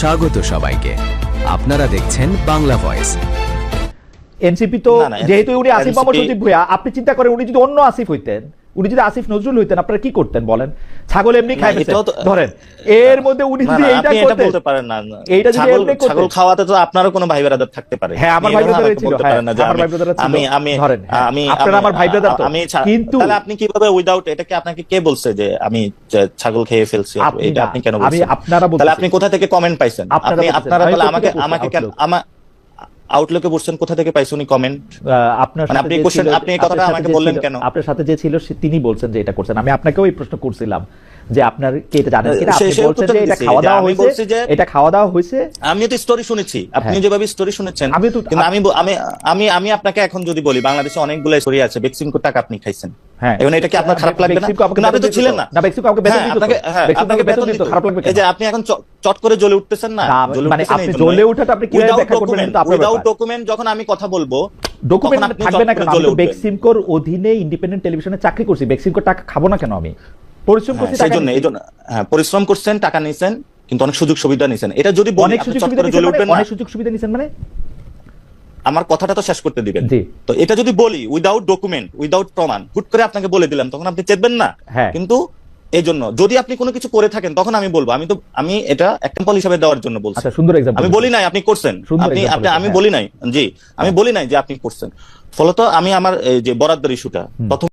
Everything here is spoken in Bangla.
স্বাগত সবাইকে। আপনারা দেখছেন বাংলা ভয়েস। এনসিপি তো যেহেতু উনি আসিফ NCP মোহাম্মদ সজীব ভুইয়া আপনি চিন্তা করেন উনি যদি অন্য আসিফ হইতেন উনি যদি আসিফ নজরুল হইতেন আপনারা কি করতেন বলেন? ছাগল এমনি খাই ধরেন এর মধ্যে উনি যদি এইটা এটা করতেন বলতে পারেন না এইটা যদি ছাগল এমনি ছাগল খাওয়াতে তো আপনারও কোনো ভাই ব্রাদার থাকতে পারে। হ্যাঁ, আমার ভাই ব্রাদার ছিল, হ্যাঁ, আমার আমি- ভাই ব্রাদার আমি আমি ধরেন, হ্যাঁ, আমি আপনারা আমার ভাই ব্রাদার তো। আমি কিন্তু- তাহলে আপনি কীভাবে উইদাউট এটাকে আপনাকে কে বলছে যে আমি ছাগল খেয়ে ফেলছি? এটা আপনি কেন আমি বলছেন? আপনারা তাহলে আপনি কোথা থেকে কমেন্ট পাইছেন? আপনি আপনারা আমি তাহলে আমাকে আমাকে কেন? আমার আউটলুকে বলছেন কোথা থেকে পাইছেন উনি কমেন্ট আপনার মানে আপনি কোশ্চেন আপনি এই কথাটা আমাকে বললেন কেন? আপনার সাথে যে ছিল সে- তিনি বলছেন যে এটা করছেন। আমি আপনাকেও এই প্রশ্ন করছিলাম। যে আপনার কি এটা জানেন? কিনা আপনি বলছেন যে এটা খাওয়া দাওয়া হয়েছে এটা খাওয়া দাওয়া হয়েছে। আমি তো স্টোরি শুনেছি। আপনি হ্যাঁ। যেভাবে স্টোরি শুনেছেন আমি তো- কিন্তু আমি আমি আমি আমি আপনাকে এখন যদি বলি বাংলাদেশে অনেকগুলো স্টোরি আছে বেক্সিমকো টাকা আপনি খাইছেন। হ্যাঁ। এখন এটা কি আপনার খারাপ লাগবে না? কিন্তু আপনি তো ছিলেন দিত। না। না বেক্সিমকো বেতন হ্যাঁ, দিত। আপনাকে হ্যাঁ, আপনাকে বেতন বেতন দিত, দিত। খারাপ লাগবে এই যে আপনি এখন চট করে জ্বলে উঠতেছেন না? মানে আপনি। জ্বলে ওঠাটা আপনি কীভাবে ব্যাখ্যা করবেন? এটা আপনার without ব্যাপার। যখন আমি কথা বলব ডকুমেন্ট তখন থাকবে না কেন? আমি তো। বেক্সিমকোর অধীনে ইন্ডিপেন্ডেন্ট টেলিভিশনে চাকরি করছি। বেক্সিমকোর টাকা খাব না কেন আমি? পরিশ্রম করছি সেই জন্য। এই জন্য হ্যাঁ পরিশ্রম করছেন টাকা নিছেন কিন্তু অনেক সুযোগ সুবিধা নিছেন এটা যদি অনেক সুযোগ সুবিধা জ্বলে মানে উঠবেন অনেক সুযোগ সুবিধা নিছেন মানে? আমার কথাটা তো শেষ করতে দিবেন। তো এটা যদি বলি উইদাউট ডকুমেন্ট উইদাউট প্রমাণ হুট করে আপনাকে বলে দিলাম তখন আপনি চেতবেন না। হ্যাঁ। কিন্তু এই জন্য যদি আপনি কোনো কিছু করে থাকেন তখন আমি বলব আমি তো আমি এটা এক্সাম্পল হিসেবে দেওয়ার জন্য বলছি। আচ্ছা সুন্দর আমি বলি নাই আপনি করছেন। আপনি আপনি আমি হ্যাঁ। বলি নাই জি আমি বলি নাই যে আপনি করছেন। ফলত আমি আমার এই যে বরাদ্দের ইস্যুটা প্রথম